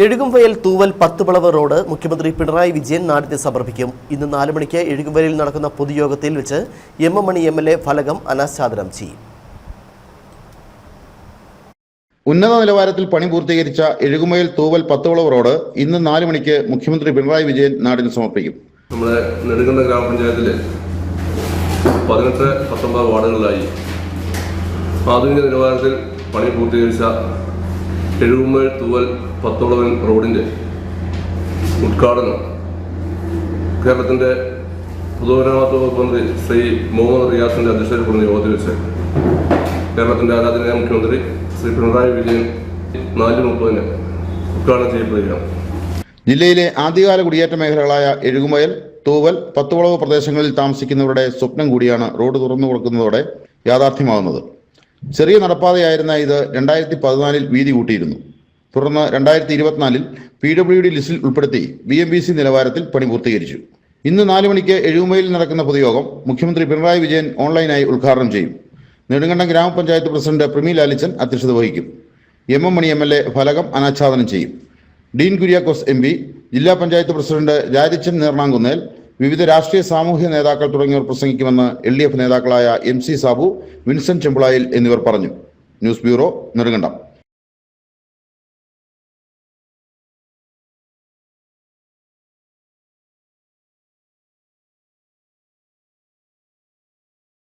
എഴുകുംവയൽ തൂവൽ പത്തുപളവ് റോഡ് മുഖ്യമന്ത്രി പിണറായി വിജയൻ നാടിന് സമർപ്പിക്കും. ഇന്ന് നാല് മണിക്ക് എഴുകുംവയലിൽ നടക്കുന്ന പൊതുയോഗത്തിൽ വെച്ച് M M Mani M L A ഫലകം അനാച്ഛാദനം ചെയ്യും. ഉന്നത നിലവാരത്തിൽ പണി പൂർത്തീകരിച്ച എഴുകുമയിൽ തൂവൽ പത്തുവളവ് റോഡ് ഇന്ന് നാല് മണിക്ക് മുഖ്യമന്ത്രി പിണറായി വിജയൻ നാടിന് സമർപ്പിക്കും. നമ്മുടെ നെടുങ്കണ്ട ഗ്രാമപഞ്ചായത്തിൽ പതിനെട്ട് പത്തൊമ്പത് വാർഡുകളിലായി ആധുനിക നിലവാരത്തിൽ പണി പൂർത്തീകരിച്ച എഴുകുമ്പോൾ തൂവൽ പത്തോളവൻ റോഡിന്റെ ഉദ്ഘാടനം. കേരളത്തിന്റെ പൊതുമരാമത്ത് വകുപ്പ് മന്ത്രി ശ്രീ മുഹമ്മദ് റിയാസിന്റെ അധ്യക്ഷതയിൽ കൂടുന്ന യോഗത്തിൽ വെച്ച് കേരളത്തിന്റെ ആരാധനീയ മുഖ്യമന്ത്രി ശ്രീ പിണറായി വിജയൻ നാല് മുപ്പതിന് ഉദ്ഘാടനം ചെയ്യപ്പെടുകയാണ്. ജില്ലയിലെ ആദ്യകാല കുടിയേറ്റ മേഖലകളായ എഴുകുമയൽ തൂവൽ പത്തുവളവ് പ്രദേശങ്ങളിൽ താമസിക്കുന്നവരുടെ സ്വപ്നം കൂടിയാണ് റോഡ് തുറന്നു കൊടുക്കുന്നതോടെ യാഥാർത്ഥ്യമാകുന്നത്. ചെറിയ നടപ്പാതയായിരുന്ന ഇത് രണ്ടായിരത്തി പതിനാലിൽ വീതി കൂട്ടിയിരുന്നു. തുടർന്ന് രണ്ടായിരത്തി ഇരുപത്തിനാലിൽ പി ഡബ്ല്യു ഡി ലിസ്റ്റിൽ ഉൾപ്പെടുത്തി ബി എം ബി സി നിലവാരത്തിൽ പണി പൂർത്തീകരിച്ചു. ഇന്ന് നാല് മണിക്ക് എഴുമയിൽ നടക്കുന്ന പൊതുയോഗം മുഖ്യമന്ത്രി പിണറായി വിജയൻ ഓൺലൈനായി ഉദ്ഘാടനം ചെയ്യും. നെടുങ്കണ്ടം ഗ്രാമപഞ്ചായത്ത് പ്രസിഡന്റ് പ്രമി ലാലിച്ചൻ അധ്യക്ഷത വഹിക്കും. M M Mani M L A ഫലകം അനാച്ഛാദനം ചെയ്യും. ഡീൻ കുര്യാക്കോസ് എം ജില്ലാ പഞ്ചായത്ത് പ്രസിഡന്റ് രാജിച്ചൻ നീർണാങ്കുന്നേൽ വിവിധ രാഷ്ട്രീയ സാമൂഹ്യ നേതാക്കൾ തുടങ്ങിയവർ പ്രസംഗിക്കുമെന്ന് എൽ ഡി എഫ് നേതാക്കളായ എം സി സാബു വിൻസെന്റ് ചെമ്പിളായിൽ എന്നിവർ പറഞ്ഞു. News bureau Nedumkandam.